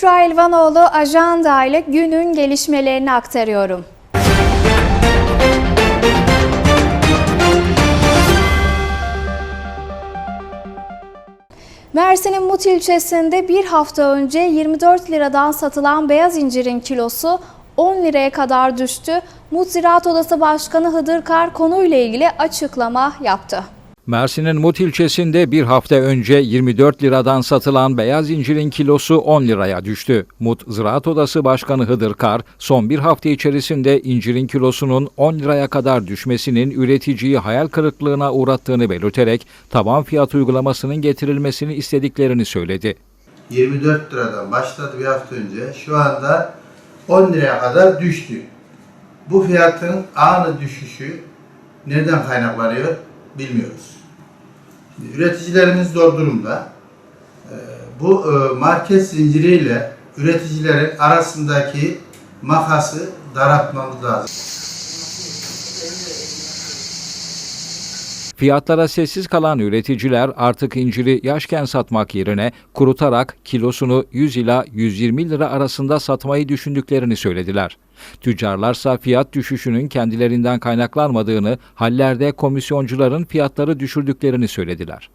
Büşra Elvanoğlu ajanda ile günün gelişmelerini aktarıyorum. Mersin'in Mut ilçesinde bir hafta önce 24 liradan satılan beyaz incirin kilosu 10 liraya kadar düştü. Mut Ziraat Odası Başkanı Hıdır Kar konuyla ilgili açıklama yaptı. Mersin'in Mut ilçesinde bir hafta önce 24 liradan satılan beyaz incirin kilosu 10 liraya düştü. Mut Ziraat Odası Başkanı Hıdır Kar, son bir hafta içerisinde incirin kilosunun 10 liraya kadar düşmesinin üreticiyi hayal kırıklığına uğrattığını belirterek taban fiyat uygulamasının getirilmesini istediklerini söyledi. 24 liradan başladı bir hafta önce. Şu anda 10 liraya kadar düştü. Bu fiyatın anı düşüşü nereden kaynaklanıyor bilmiyoruz. Şimdi üreticilerimiz zor durumda. Ee, Bu e, market zinciriyle üreticilerin arasındaki makası daraltmamız lazım. Fiyatlara sessiz kalan üreticiler artık inciri yaşken satmak yerine kurutarak kilosunu 100 ila 120 lira arasında satmayı düşündüklerini söylediler. Tüccarlarsa fiyat düşüşünün kendilerinden kaynaklanmadığını, hallerde komisyoncuların fiyatları düşürdüklerini söylediler.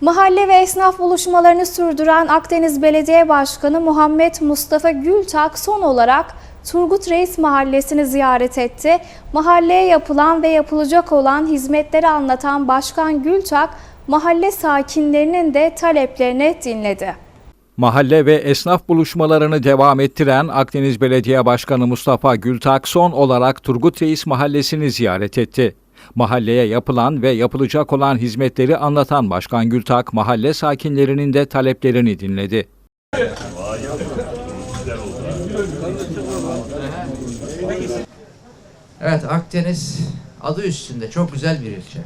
Mahalle ve esnaf buluşmalarını sürdüren Akdeniz Belediye Başkanı Muhammed Mustafa Gültak son olarak Turgut Reis Mahallesi'ni ziyaret etti. Mahalleye yapılan ve yapılacak olan hizmetleri anlatan Başkan Gültak, mahalle sakinlerinin de taleplerini dinledi. Mahalle ve esnaf buluşmalarını devam ettiren Akdeniz Belediye Başkanı Mustafa Gültak son olarak Turgut Reis Mahallesi'ni ziyaret etti. Mahalleye yapılan ve yapılacak olan hizmetleri anlatan Başkan Gültak, mahalle sakinlerinin de taleplerini dinledi. Evet Akdeniz adı üstünde çok güzel bir ilçe.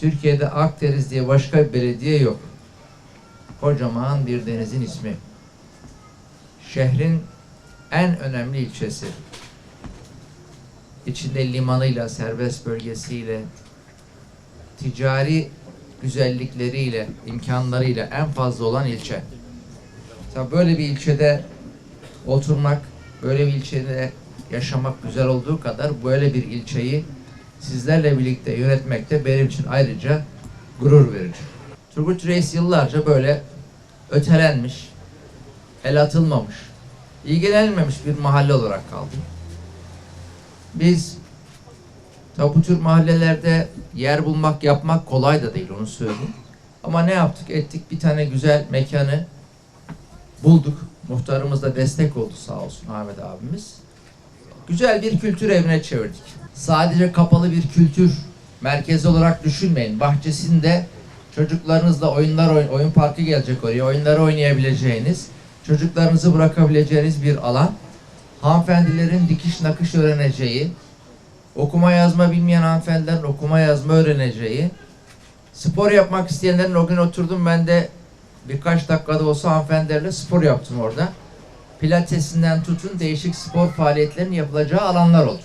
Türkiye'de Akdeniz diye başka bir belediye yok. Kocaman bir denizin ismi. Şehrin en önemli ilçesi. İçinde limanıyla, serbest bölgesiyle, ticari güzellikleriyle, imkanlarıyla en fazla olan ilçe. Tabii böyle bir ilçede oturmak, böyle bir ilçede yaşamak güzel olduğu kadar böyle bir ilçeyi sizlerle birlikte yönetmek de benim için ayrıca gurur verici. Turgut Reis yıllarca böyle ötelenmiş, el atılmamış, ilgilenilmemiş bir mahalle olarak kaldı. Biz tabi bu tür mahallelerde yer bulmak, yapmak kolay da değil onu söyleyeyim. Ama ne yaptık? Ettik bir tane güzel mekanı bulduk. Muhtarımız da destek oldu sağ olsun Ahmet abimiz. Güzel bir kültür evine çevirdik. Sadece kapalı bir kültür merkezi olarak düşünmeyin. Bahçesinde çocuklarınızla oyunlar oyun, oyun parkı gelecek oraya. Oyunları oynayabileceğiniz, çocuklarınızı bırakabileceğiniz bir alan. Hanımefendilerin dikiş nakış öğreneceği, okuma yazma bilmeyen hanımefendilerin okuma yazma öğreneceği, spor yapmak isteyenlerin o gün oturdum ben de birkaç dakikada olsa hanımefendilerle spor yaptım orada. Pilatesinden tutun değişik spor faaliyetlerinin yapılacağı alanlar oldu.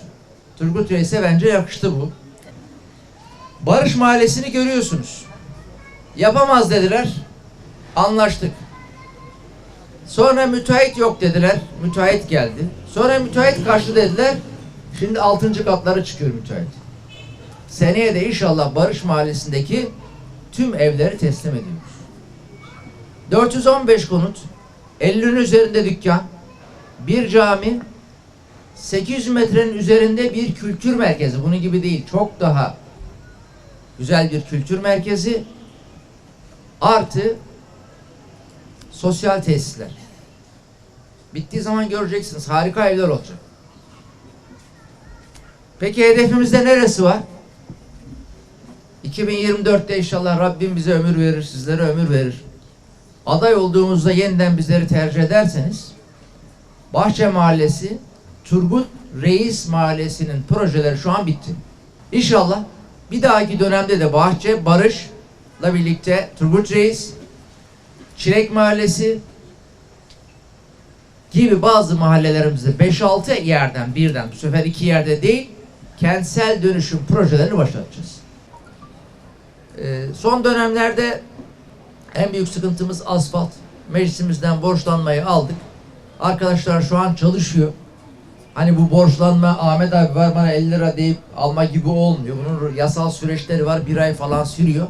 Turgut Reis'e bence yakıştı bu. Barış Mahallesi'ni görüyorsunuz. Yapamaz dediler. Anlaştık. Sonra müteahhit yok dediler. Müteahhit geldi. Sonra müteahhit karşı dediler. Şimdi altıncı katları çıkıyor müteahhit. Seneye de inşallah Barış Mahallesi'ndeki tüm evleri teslim ediyoruz. 415 konut, 50'nin üzerinde dükkan, bir cami, 800 metrenin üzerinde bir kültür merkezi. Bunun gibi değil, çok daha güzel bir kültür merkezi. Artı sosyal tesisler. Bittiği zaman göreceksiniz. Harika evler olacak. Peki hedefimizde neresi var? 2024'te inşallah Rabbim bize ömür verir, sizlere ömür verir. Aday olduğumuzda yeniden bizleri tercih ederseniz Bahçe Mahallesi, Turgut Reis Mahallesi'nin projeleri şu an bitti. İnşallah bir dahaki dönemde de Bahçe, Barış'la birlikte Turgut Reis, Çilek Mahallesi gibi bazı mahallelerimizde 5-6 yerden birden bu sefer iki yerde değil kentsel dönüşüm projelerini başlatacağız. Ee, son dönemlerde en büyük sıkıntımız asfalt. meclisimizden borçlanmayı aldık. Arkadaşlar şu an çalışıyor. Hani bu borçlanma Ahmet abi var bana 50 lira deyip alma gibi olmuyor. Bunun yasal süreçleri var. Bir ay falan sürüyor.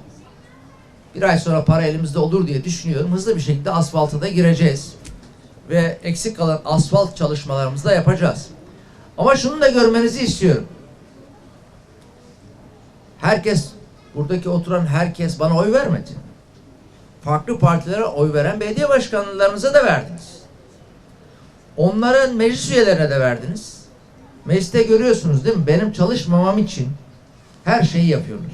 Bir ay sonra para elimizde olur diye düşünüyorum. Hızlı bir şekilde asfalta da gireceğiz. Ve eksik kalan asfalt çalışmalarımızı da yapacağız. Ama şunu da görmenizi istiyorum. Herkes, buradaki oturan herkes bana oy vermedi. Farklı partilere oy veren belediye başkanlarınıza da verdiniz. Onların meclis üyelerine de verdiniz. Mecliste görüyorsunuz değil mi? Benim çalışmamam için her şeyi yapıyorlar.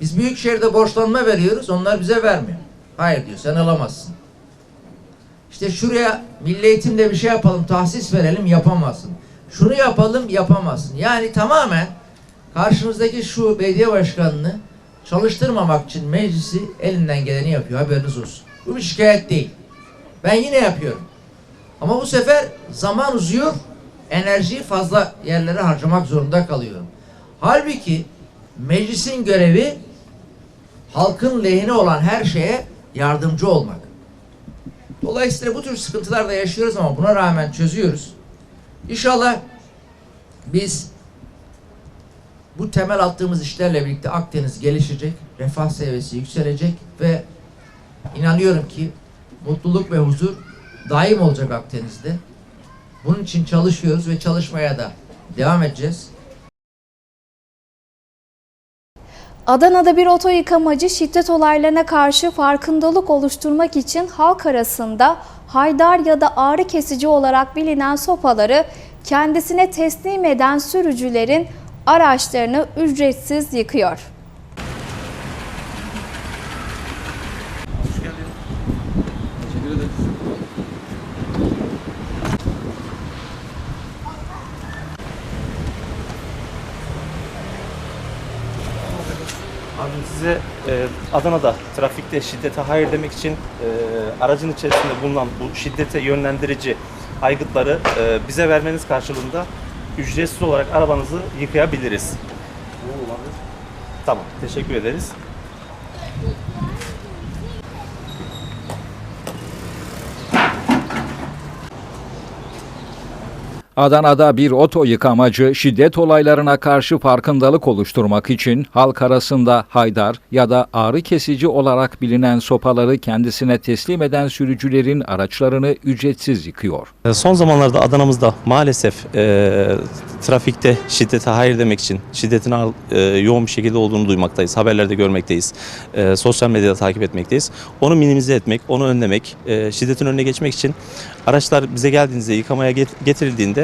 Biz Büyükşehir'de borçlanma veriyoruz, onlar bize vermiyor. Hayır diyor, sen alamazsın. İşte şuraya milli eğitimde bir şey yapalım, tahsis verelim, yapamazsın. Şunu yapalım, yapamazsın. Yani tamamen karşımızdaki şu belediye başkanını çalıştırmamak için meclisi elinden geleni yapıyor, haberiniz olsun. Bu bir şikayet değil. Ben yine yapıyorum. Ama bu sefer zaman uzuyor, enerjiyi fazla yerlere harcamak zorunda kalıyorum. Halbuki meclisin görevi halkın lehine olan her şeye yardımcı olmak. Dolayısıyla bu tür sıkıntılar da yaşıyoruz ama buna rağmen çözüyoruz. İnşallah biz bu temel attığımız işlerle birlikte Akdeniz gelişecek, refah seviyesi yükselecek ve inanıyorum ki mutluluk ve huzur daim olacak Akdeniz'de. Bunun için çalışıyoruz ve çalışmaya da devam edeceğiz. Adana'da bir oto yıkamacı şiddet olaylarına karşı farkındalık oluşturmak için halk arasında haydar ya da ağrı kesici olarak bilinen sopaları kendisine teslim eden sürücülerin araçlarını ücretsiz yıkıyor. Abim size e, Adana'da trafikte şiddete hayır demek için e, aracın içerisinde bulunan bu şiddete yönlendirici aygıtları e, bize vermeniz karşılığında ücretsiz olarak arabanızı yıkayabiliriz. Tamam, teşekkür ederiz. Adana'da bir oto yıkamacı şiddet olaylarına karşı farkındalık oluşturmak için halk arasında haydar ya da ağrı kesici olarak bilinen sopaları kendisine teslim eden sürücülerin araçlarını ücretsiz yıkıyor. E, Son zamanlarda Adana'mızda maalesef e, trafikte şiddete hayır demek için şiddetin e, yoğun bir şekilde olduğunu duymaktayız. Haberlerde görmekteyiz. E, sosyal medyada takip etmekteyiz. Onu minimize etmek, onu önlemek, e, şiddetin önüne geçmek için araçlar bize geldiğinizde yıkamaya get- getirildiğinde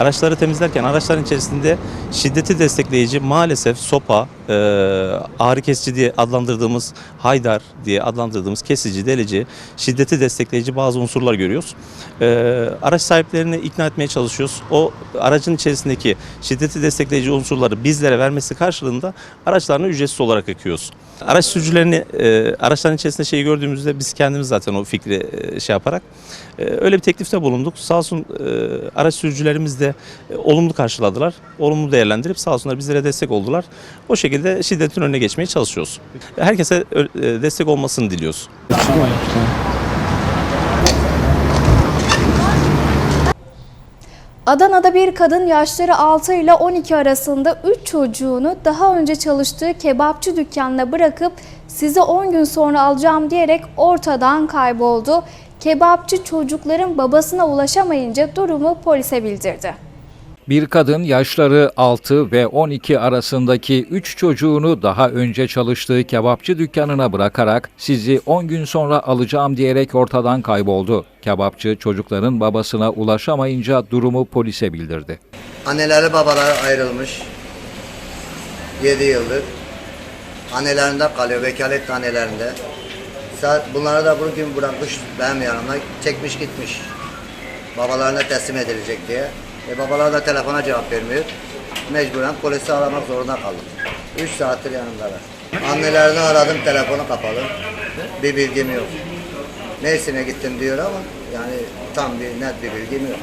araçları temizlerken araçların içerisinde şiddeti destekleyici maalesef sopa, e, ağrı kesici diye adlandırdığımız haydar diye adlandırdığımız kesici, delici, şiddeti destekleyici bazı unsurlar görüyoruz. E, araç sahiplerini ikna etmeye çalışıyoruz. O aracın içerisindeki şiddeti destekleyici unsurları bizlere vermesi karşılığında araçlarını ücretsiz olarak yakıyoruz. Araç sürücülerini e, araçların içerisinde şeyi gördüğümüzde biz kendimiz zaten o fikri e, şey yaparak e, öyle bir teklifte bulunduk. Sağ olsun e, araç sürücülerimiz de e, olumlu karşıladılar. Olumlu değerlendirip sağ olsunlar bizlere destek oldular. O şekilde şiddetin önüne geçmeye çalışıyoruz. Herkese e, destek olmasını diliyoruz. Adana'da bir kadın yaşları 6 ile 12 arasında 3 çocuğunu daha önce çalıştığı kebapçı dükkanına bırakıp sizi 10 gün sonra alacağım diyerek ortadan kayboldu. Kebapçı çocukların babasına ulaşamayınca durumu polise bildirdi. Bir kadın yaşları 6 ve 12 arasındaki 3 çocuğunu daha önce çalıştığı kebapçı dükkanına bırakarak sizi 10 gün sonra alacağım diyerek ortadan kayboldu. Kebapçı çocukların babasına ulaşamayınca durumu polise bildirdi. Anneleri babaları ayrılmış. 7 yıldır. Annelerinde kalıyor, vekalet annelerinde. Bunları da bugün bırakmış benim yanımda, çekmiş gitmiş. Babalarına teslim edilecek diye. E babalar da telefona cevap vermiyor. Mecburen polisi aramak zorunda kaldım. 3 saattir yanımdalar. Annelerini aradım, telefonu kapalı. Bir bilgim yok. Neysine gittim diyor ama yani tam bir net bir bilgim yok.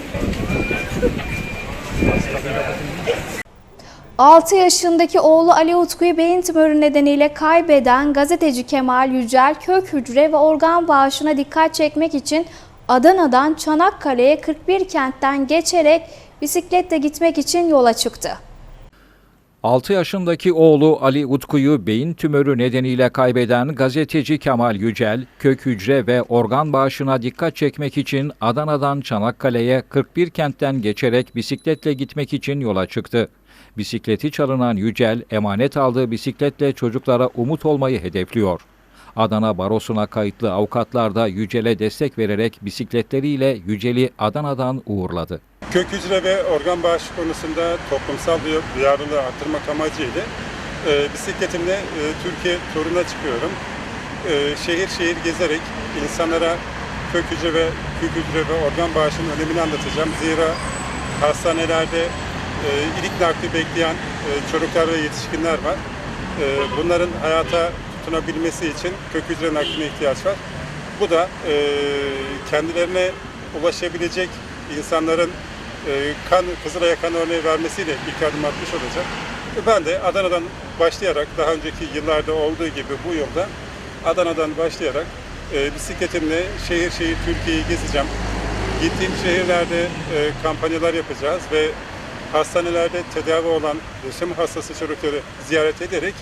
6 yaşındaki oğlu Ali Utku'yu beyin tümörü nedeniyle kaybeden gazeteci Kemal Yücel kök hücre ve organ bağışına dikkat çekmek için Adana'dan Çanakkale'ye 41 kentten geçerek bisikletle gitmek için yola çıktı. 6 yaşındaki oğlu Ali Utku'yu beyin tümörü nedeniyle kaybeden gazeteci Kemal Yücel, kök hücre ve organ bağışına dikkat çekmek için Adana'dan Çanakkale'ye 41 kentten geçerek bisikletle gitmek için yola çıktı. Bisikleti çalınan Yücel, emanet aldığı bisikletle çocuklara umut olmayı hedefliyor. Adana Barosu'na kayıtlı avukatlar da Yücel'e destek vererek bisikletleriyle Yücel'i Adana'dan uğurladı. Kök hücre ve organ bağışı konusunda toplumsal duy- duyarlılığı arttırmak amacıyla e, bisikletimle e, Türkiye turuna çıkıyorum. E, şehir şehir gezerek insanlara kök hücre ve kök hücre ve organ bağışının önemini anlatacağım. Zira hastanelerde e, ilik nakli bekleyen e, çocuklar ve yetişkinler var. E, bunların hayata tutunabilmesi için kök hücre nakline ihtiyaç var. Bu da e, kendilerine ulaşabilecek insanların e, kan Kızılay'a kan örneği vermesiyle ilk adım atmış olacak. E, Ben de Adana'dan başlayarak daha önceki yıllarda olduğu gibi bu yılda Adana'dan başlayarak e, bisikletimle şehir şehir Türkiye'yi gezeceğim. Gittiğim şehirlerde e, kampanyalar yapacağız ve hastanelerde tedavi olan yaşam hastası çocukları ziyaret ederek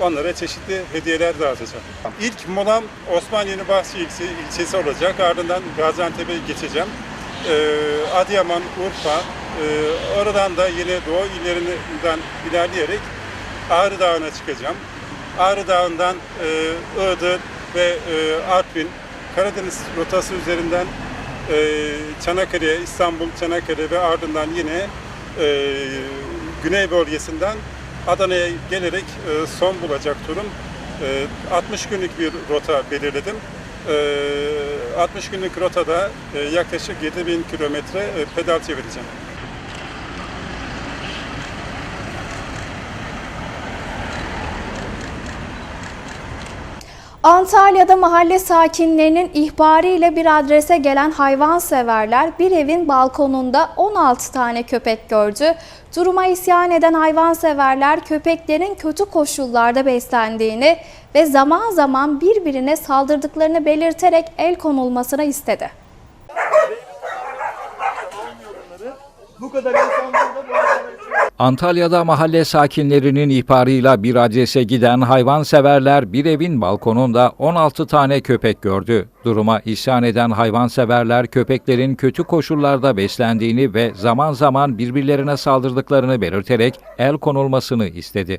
onlara çeşitli hediyeler dağıtacağım. İlk molam Osmaniye'nin Bahçe ilçesi, ilçesi olacak. Ardından Gaziantep'e geçeceğim. Ee, Adıyaman, Urfa, e, oradan da yine Doğu illerinden ilerleyerek Ağrı Dağı'na çıkacağım. Ağrı Dağı'ndan e, Iğdır ve e, Artvin, Karadeniz rotası üzerinden e, Çanakkale, İstanbul, Çanakkale ve ardından yine e, güney bölgesinden Adana'ya gelerek e, son bulacak turum. E, 60 günlük bir rota belirledim. E, 60 günlük rotada e, yaklaşık 7000 kilometre e, pedal çevireceğim. Antalya'da mahalle sakinlerinin ihbarıyla bir adrese gelen hayvanseverler bir evin balkonunda 16 tane köpek gördü. Duruma isyan eden hayvanseverler köpeklerin kötü koşullarda beslendiğini ve zaman zaman birbirine saldırdıklarını belirterek el konulmasını istedi. Antalya'da mahalle sakinlerinin ihbarıyla bir adrese giden hayvanseverler bir evin balkonunda 16 tane köpek gördü. Duruma isyan eden hayvanseverler köpeklerin kötü koşullarda beslendiğini ve zaman zaman birbirlerine saldırdıklarını belirterek el konulmasını istedi.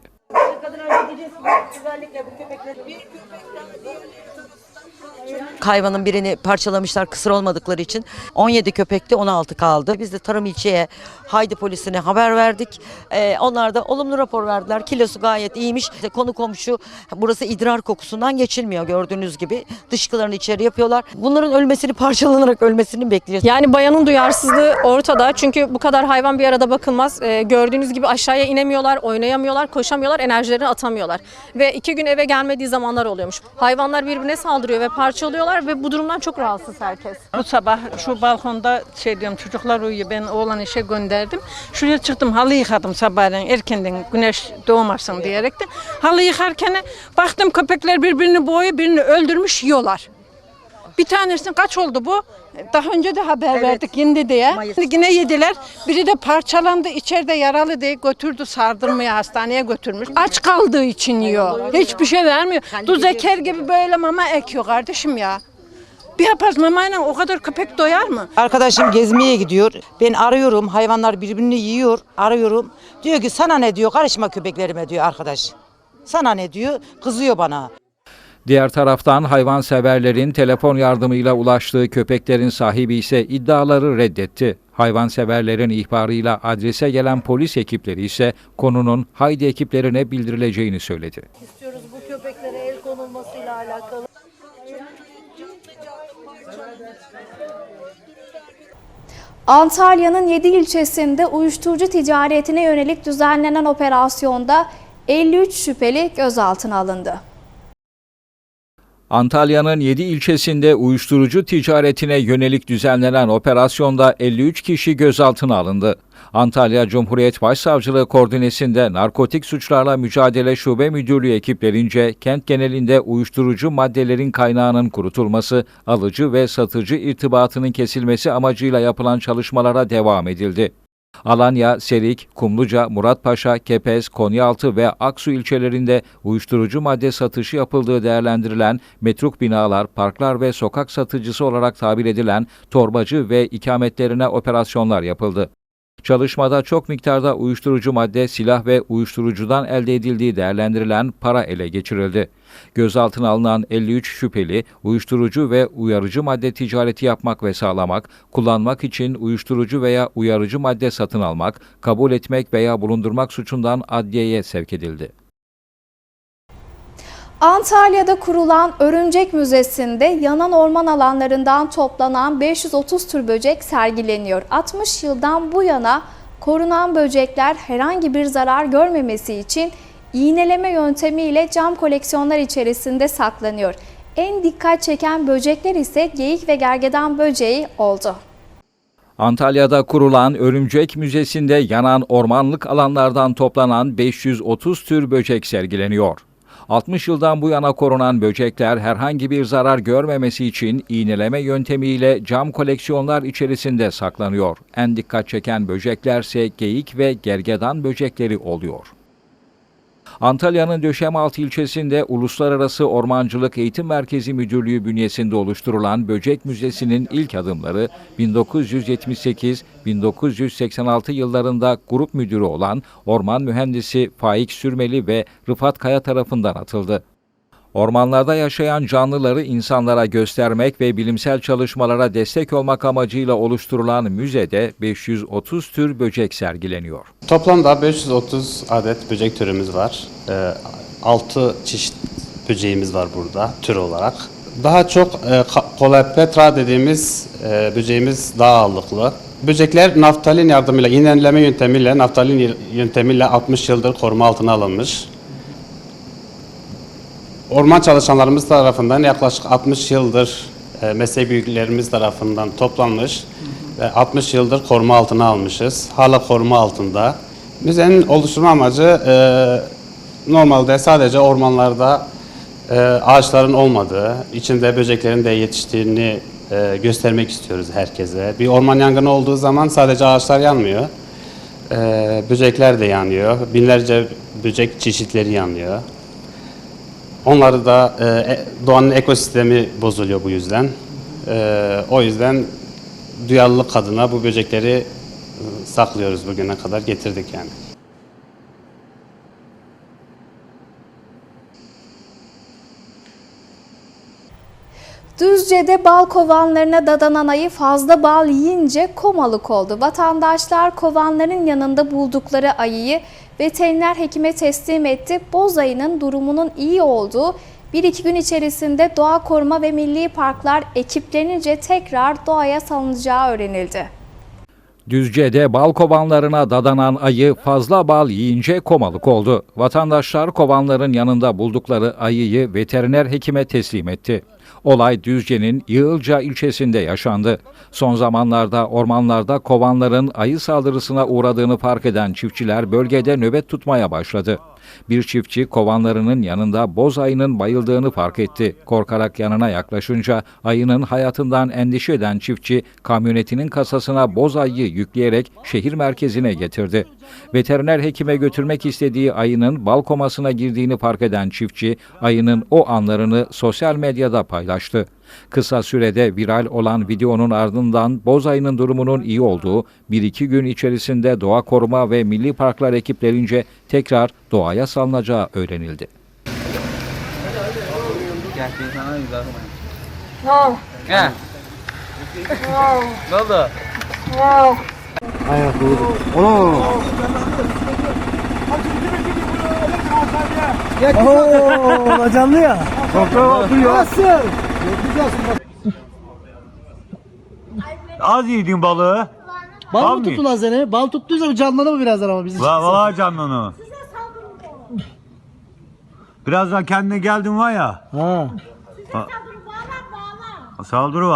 Hayvanın birini parçalamışlar kısır olmadıkları için 17 köpekte 16 kaldı. Biz de tarım ilçeye Haydi polisine haber verdik. Ee, onlar da olumlu rapor verdiler. Kilosu gayet iyiymiş. İşte konu komşu burası idrar kokusundan geçilmiyor gördüğünüz gibi. Dışkılarını içeri yapıyorlar. Bunların ölmesini parçalanarak ölmesini bekliyoruz. Yani bayanın duyarsızlığı ortada. Çünkü bu kadar hayvan bir arada bakılmaz. Ee, gördüğünüz gibi aşağıya inemiyorlar, oynayamıyorlar, koşamıyorlar, enerjilerini atamıyorlar. Ve iki gün eve gelmediği zamanlar oluyormuş. Hayvanlar birbirine saldırıyor ve parçalıyorlar ve bu durumdan çok rahatsız herkes. Bu sabah şu balkonda şey diyorum çocuklar uyuyor ben oğlan işe gönderdim. Şuraya çıktım halı yıkadım sabahleyin erkenden güneş doğmasın diyerekten. Halı yıkarken baktım köpekler birbirini boğuyor birini öldürmüş yiyorlar. Bir tanesinin kaç oldu bu? Daha önce de haber verdik yindi diye. Yine yediler. Biri de parçalandı içeride yaralı diye götürdü sardırmaya hastaneye götürmüş. Aç kaldığı için yiyor. Hiçbir şey vermiyor. Tuz eker gibi böyle mama ekiyor kardeşim ya. Bir yapaz mamayla o kadar köpek doyar mı? Arkadaşım gezmeye gidiyor. Ben arıyorum. Hayvanlar birbirini yiyor. Arıyorum. Diyor ki sana ne diyor? Karışma köpeklerime diyor arkadaş. Sana ne diyor? Kızıyor bana. Diğer taraftan hayvanseverlerin telefon yardımıyla ulaştığı köpeklerin sahibi ise iddiaları reddetti. Hayvanseverlerin ihbarıyla adrese gelen polis ekipleri ise konunun Haydi ekiplerine bildirileceğini söyledi. Antalya'nın 7 ilçesinde uyuşturucu ticaretine yönelik düzenlenen operasyonda 53 şüpheli gözaltına alındı. Antalya'nın 7 ilçesinde uyuşturucu ticaretine yönelik düzenlenen operasyonda 53 kişi gözaltına alındı. Antalya Cumhuriyet Başsavcılığı koordinesinde Narkotik Suçlarla Mücadele Şube Müdürlüğü ekiplerince kent genelinde uyuşturucu maddelerin kaynağının kurutulması, alıcı ve satıcı irtibatının kesilmesi amacıyla yapılan çalışmalara devam edildi. Alanya, Serik, Kumluca, Muratpaşa, Kepez, Konyaaltı ve Aksu ilçelerinde uyuşturucu madde satışı yapıldığı değerlendirilen metruk binalar, parklar ve sokak satıcısı olarak tabir edilen torbacı ve ikametlerine operasyonlar yapıldı. Çalışmada çok miktarda uyuşturucu madde, silah ve uyuşturucudan elde edildiği değerlendirilen para ele geçirildi. Gözaltına alınan 53 şüpheli, uyuşturucu ve uyarıcı madde ticareti yapmak ve sağlamak, kullanmak için uyuşturucu veya uyarıcı madde satın almak, kabul etmek veya bulundurmak suçundan adliyeye sevk edildi. Antalya'da kurulan Örümcek Müzesi'nde yanan orman alanlarından toplanan 530 tür böcek sergileniyor. 60 yıldan bu yana korunan böcekler herhangi bir zarar görmemesi için iğneleme yöntemiyle cam koleksiyonlar içerisinde saklanıyor. En dikkat çeken böcekler ise geyik ve gergedan böceği oldu. Antalya'da kurulan Örümcek Müzesi'nde yanan ormanlık alanlardan toplanan 530 tür böcek sergileniyor. 60 yıldan bu yana korunan böcekler herhangi bir zarar görmemesi için iğneleme yöntemiyle cam koleksiyonlar içerisinde saklanıyor. En dikkat çeken böceklerse geyik ve gergedan böcekleri oluyor. Antalya'nın Döşemaltı ilçesinde Uluslararası Ormancılık Eğitim Merkezi Müdürlüğü bünyesinde oluşturulan Böcek Müzesi'nin ilk adımları 1978-1986 yıllarında grup müdürü olan orman mühendisi Faik Sürmeli ve Rıfat Kaya tarafından atıldı. Ormanlarda yaşayan canlıları insanlara göstermek ve bilimsel çalışmalara destek olmak amacıyla oluşturulan müzede 530 tür böcek sergileniyor. Toplamda 530 adet böcek türümüz var. 6 çeşit böceğimiz var burada tür olarak. Daha çok e, Coleoptera dediğimiz e, böceğimiz daha ağırlıklı. Böcekler naftalin yardımıyla, iğneleme yöntemiyle, naftalin yöntemiyle 60 yıldır koruma altına alınmış. Orman çalışanlarımız tarafından yaklaşık 60 yıldır e, meslek büyüklerimiz tarafından toplanmış ve 60 yıldır koruma altına almışız. Hala koruma altında. Müzenin oluşturma amacı e, normalde sadece ormanlarda e, ağaçların olmadığı, içinde böceklerin de yetiştiğini e, göstermek istiyoruz herkese. Bir orman yangını olduğu zaman sadece ağaçlar yanmıyor. E, böcekler de yanıyor. Binlerce böcek çeşitleri yanıyor. Onları da e, doğanın ekosistemi bozuluyor bu yüzden. E, o yüzden duyarlılık adına bu böcekleri e, saklıyoruz bugüne kadar getirdik yani. Düzce'de bal kovanlarına dadanan ayı fazla bal yiyince komalık oldu. Vatandaşlar kovanların yanında buldukları ayıyı veteriner hekime teslim etti. Boz ayının durumunun iyi olduğu bir iki gün içerisinde Doğa Koruma ve Milli Parklar ekiplerince tekrar doğaya salınacağı öğrenildi. Düzce'de bal kovanlarına dadanan ayı fazla bal yiyince komalık oldu. Vatandaşlar kovanların yanında buldukları ayıyı veteriner hekime teslim etti. Olay Düzce'nin Yığılca ilçesinde yaşandı. Son zamanlarda ormanlarda kovanların ayı saldırısına uğradığını fark eden çiftçiler bölgede nöbet tutmaya başladı. Bir çiftçi kovanlarının yanında boz ayının bayıldığını fark etti. Korkarak yanına yaklaşınca ayının hayatından endişe eden çiftçi kamyonetinin kasasına boz ayıyı yükleyerek şehir merkezine getirdi. Veteriner hekime götürmek istediği ayının bal komasına girdiğini fark eden çiftçi ayının o anlarını sosyal medyada paylaştı. Kısa sürede viral olan videonun ardından boz ayının durumunun iyi olduğu, bir iki gün içerisinde doğa koruma ve milli parklar ekiplerince tekrar doğaya salınacağı öğrenildi. Az yedin balığı. Bal mı tuttu lan seni? Bal tuttuysa canlanır mı birazdan ama bizim Va valla canını. Birazdan kendine geldin var ya. Ha. Saldırı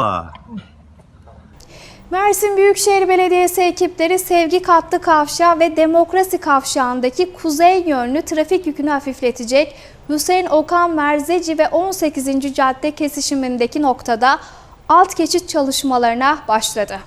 Mersin Büyükşehir Belediyesi ekipleri Sevgi Katlı Kavşağı ve Demokrasi Kavşağı'ndaki kuzey yönlü trafik yükünü hafifletecek Hüseyin Okan Merzeci ve 18. cadde kesişimindeki noktada alt geçit çalışmalarına başladı.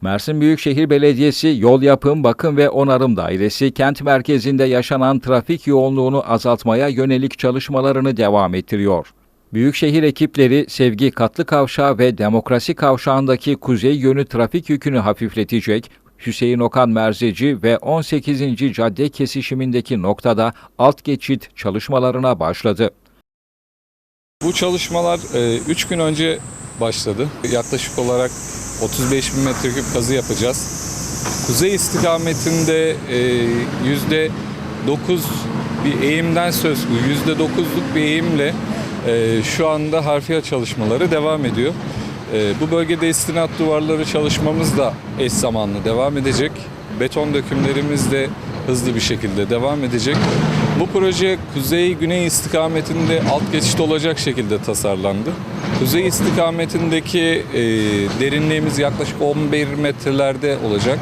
Mersin Büyükşehir Belediyesi Yol Yapım, Bakım ve Onarım Dairesi kent merkezinde yaşanan trafik yoğunluğunu azaltmaya yönelik çalışmalarını devam ettiriyor. Büyükşehir ekipleri Sevgi Katlı Kavşağı ve Demokrasi Kavşağı'ndaki kuzey yönü trafik yükünü hafifletecek, Hüseyin Okan Merzeci ve 18. cadde kesişimindeki noktada alt geçit çalışmalarına başladı. Bu çalışmalar 3 gün önce başladı. Yaklaşık olarak 35 bin metreküp kazı yapacağız. Kuzey istikametinde yüzde 9 bir eğimden söz, yüzde 9'luk bir eğimle e, şu anda harfiye çalışmaları devam ediyor. E, bu bölgede istinat duvarları çalışmamız da eş zamanlı devam edecek. Beton dökümlerimiz de hızlı bir şekilde devam edecek. Bu proje kuzey-güney istikametinde alt geçit olacak şekilde tasarlandı. Kuzey istikametindeki e, derinliğimiz yaklaşık 11 metrelerde olacak.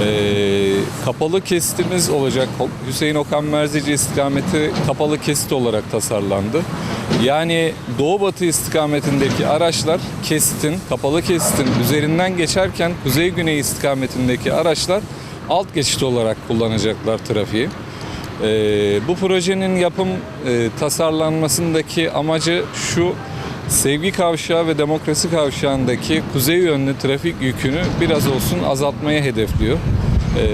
E, kapalı kesitimiz olacak. Hüseyin Okan Merzici istikameti kapalı kesit olarak tasarlandı. Yani doğu batı istikametindeki araçlar kesitin, kapalı kesitin üzerinden geçerken kuzey güney istikametindeki araçlar alt geçit olarak kullanacaklar trafiği. Ee, bu projenin yapım e, tasarlanmasındaki amacı şu, Sevgi Kavşağı ve Demokrasi Kavşağı'ndaki kuzey yönlü trafik yükünü biraz olsun azaltmaya hedefliyor. Ee,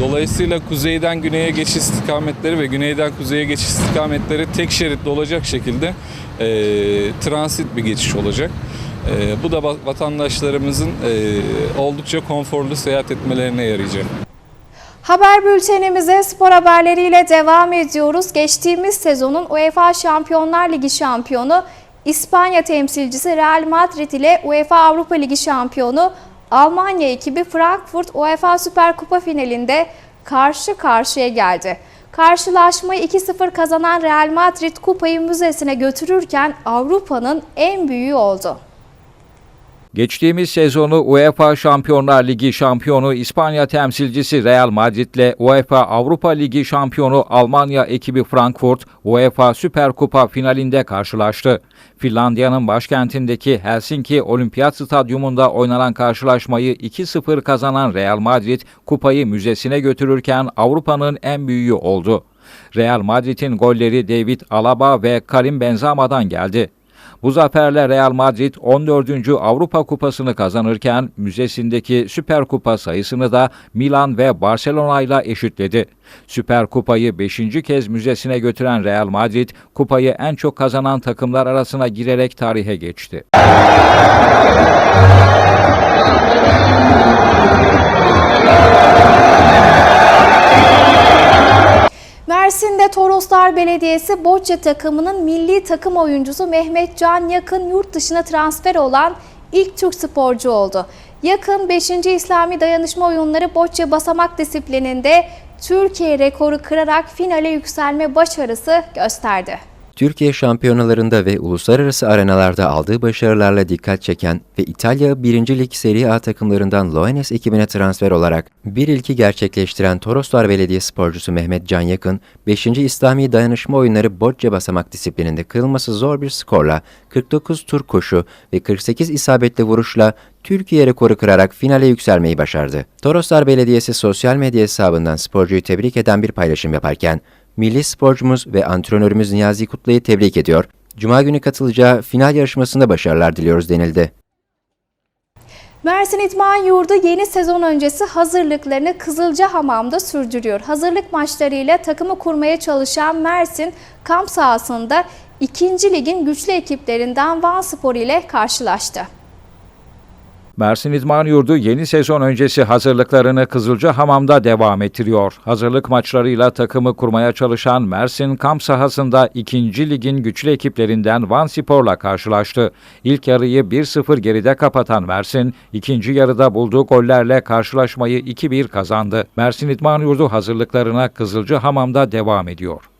dolayısıyla kuzeyden güneye geçiş istikametleri ve güneyden kuzeye geçiş istikametleri tek şeritli olacak şekilde e, transit bir geçiş olacak. E, bu da vatandaşlarımızın e, oldukça konforlu seyahat etmelerine yarayacak. Haber bültenimize spor haberleriyle devam ediyoruz. Geçtiğimiz sezonun UEFA Şampiyonlar Ligi şampiyonu İspanya temsilcisi Real Madrid ile UEFA Avrupa Ligi şampiyonu Almanya ekibi Frankfurt UEFA Süper Kupa finalinde karşı karşıya geldi. Karşılaşmayı 2-0 kazanan Real Madrid kupayı müzesine götürürken Avrupa'nın en büyüğü oldu. Geçtiğimiz sezonu UEFA Şampiyonlar Ligi şampiyonu İspanya temsilcisi Real Madrid ile UEFA Avrupa Ligi şampiyonu Almanya ekibi Frankfurt UEFA Süper Kupa finalinde karşılaştı. Finlandiya'nın başkentindeki Helsinki Olimpiyat Stadyumunda oynanan karşılaşmayı 2-0 kazanan Real Madrid kupayı müzesine götürürken Avrupa'nın en büyüğü oldu. Real Madrid'in golleri David Alaba ve Karim Benzema'dan geldi. Bu zaferle Real Madrid 14. Avrupa Kupası'nı kazanırken müzesindeki Süper Kupa sayısını da Milan ve Barcelona ile eşitledi. Süper Kupayı 5. kez müzesine götüren Real Madrid, kupayı en çok kazanan takımlar arasına girerek tarihe geçti. Mersin'de Toroslar Belediyesi Bocce takımının milli takım oyuncusu Mehmet Can Yakın yurt dışına transfer olan ilk Türk sporcu oldu. Yakın 5. İslami Dayanışma Oyunları Bocce basamak disiplininde Türkiye rekoru kırarak finale yükselme başarısı gösterdi. Türkiye şampiyonalarında ve uluslararası arenalarda aldığı başarılarla dikkat çeken ve İtalya 1. Lig Serie A takımlarından Loenes ekibine transfer olarak bir ilki gerçekleştiren Toroslar Belediye sporcusu Mehmet Can Yakın, 5. İslami Dayanışma Oyunları Bocce basamak disiplininde kırılması zor bir skorla 49 tur koşu ve 48 isabetli vuruşla Türkiye rekoru kırarak finale yükselmeyi başardı. Toroslar Belediyesi sosyal medya hesabından sporcuyu tebrik eden bir paylaşım yaparken, milli sporcumuz ve antrenörümüz Niyazi Kutlu'yu tebrik ediyor. Cuma günü katılacağı final yarışmasında başarılar diliyoruz denildi. Mersin İdman Yurdu yeni sezon öncesi hazırlıklarını Kızılcahamam'da sürdürüyor. Hazırlık maçlarıyla takımı kurmaya çalışan Mersin kamp sahasında 2. ligin güçlü ekiplerinden Van Spor ile karşılaştı. Mersin İdman Yurdu yeni sezon öncesi hazırlıklarını Kızılcahamam'da devam ettiriyor. Hazırlık maçlarıyla takımı kurmaya çalışan Mersin kamp sahasında 2. ligin güçlü ekiplerinden Van Spor'la karşılaştı. İlk yarıyı 1-0 geride kapatan Mersin, ikinci yarıda bulduğu gollerle karşılaşmayı 2-1 kazandı. Mersin İdman Yurdu hazırlıklarına Kızılcahamam'da devam ediyor.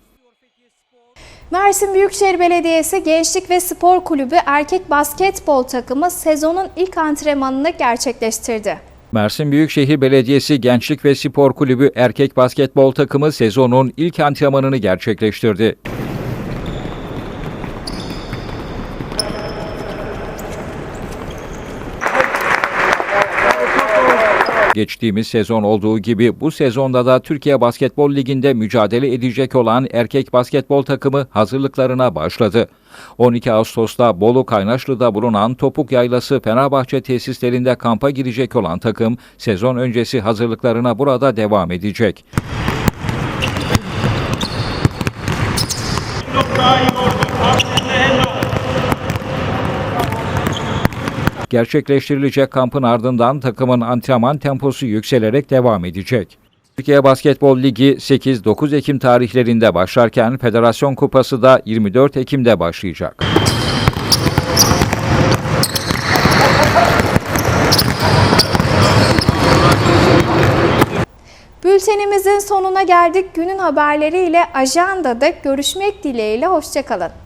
Mersin Büyükşehir Belediyesi Gençlik ve Spor Kulübü erkek basketbol takımı sezonun ilk antrenmanını gerçekleştirdi. Mersin Büyükşehir Belediyesi Gençlik ve Spor Kulübü erkek basketbol takımı sezonun ilk antrenmanını gerçekleştirdi. Geçtiğimiz sezon olduğu gibi bu sezonda da Türkiye Basketbol Ligi'nde mücadele edecek olan erkek basketbol takımı hazırlıklarına başladı. 12 Ağustos'ta Bolu Kaynaşlı'da bulunan Topuk Yaylası Fenerbahçe tesislerinde kampa girecek olan takım sezon öncesi hazırlıklarına burada devam edecek. Gerçekleştirilecek kampın ardından takımın antrenman temposu yükselerek devam edecek. Türkiye Basketbol Ligi 8-9 Ekim tarihlerinde başlarken Federasyon Kupası da 24 Ekim'de başlayacak. Bültenimizin sonuna geldik. Günün haberleriyle ajandada görüşmek dileğiyle. Hoşçakalın.